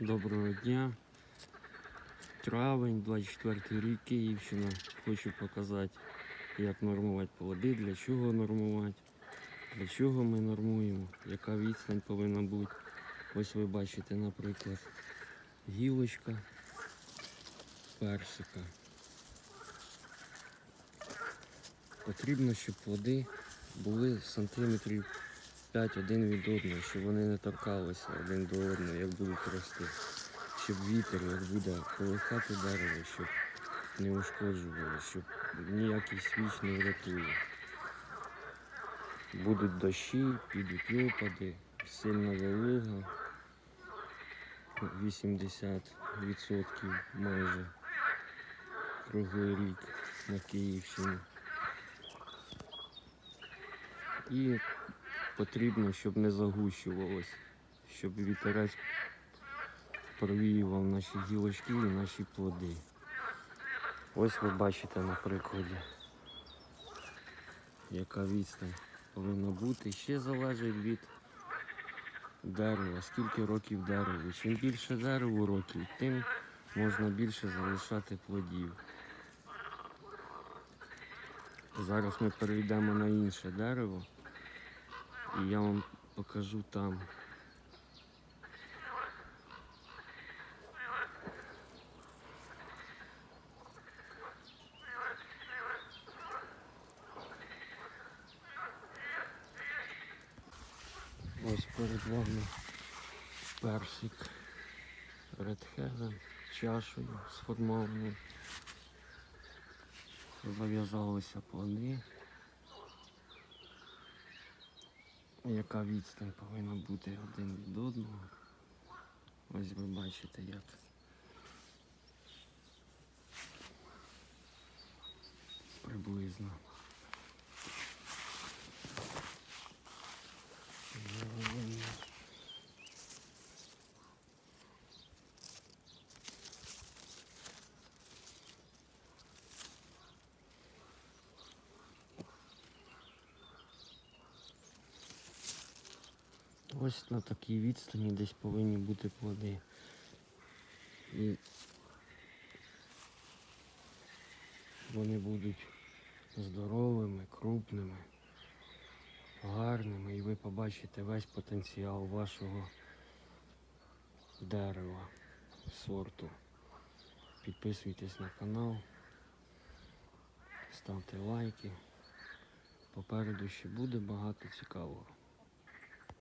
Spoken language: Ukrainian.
Доброго дня. Травень, 24 рік, Київщина. Хочу показати, як нормувати плоди, для чого нормувати, для чого ми нормуємо, яка відстань повинна бути. Ось ви бачите, наприклад, гілочка персика. Потрібно, щоб плоди були сантиметрів 5 один від одного, щоб вони не торкалися один до одного, як будуть рости. Щоб вітер, як буде колихати дерево, щоб не ушкоджувало, щоб ніякий свіч не врятує. Будуть дощі, підуть опади, сильна волога, 80% майже круглий рік на Київщині. І потрібно, щоб не загущувалось, щоб вітерець провіював наші гілочки і наші плоди. Ось ви бачите на прикладі, яка відстань повинна бути. Ще залежить від дерева, скільки років дереву. Чим більше дереву років, тим можна більше залишати плодів. Зараз ми перейдемо на інше дерево і я вам покажу там. Ось перед вами персик з чашею сформований. Зав'язалися плоди. Яка відстань повинна бути один від одного. Ось ви бачите як. Приблизно. Ось на такій відстані десь повинні бути плоди. І вони будуть здоровими, крупними, гарними і ви побачите весь потенціал вашого дерева, сорту. Підписуйтесь на канал, ставте лайки. Попереду ще буде багато цікавого.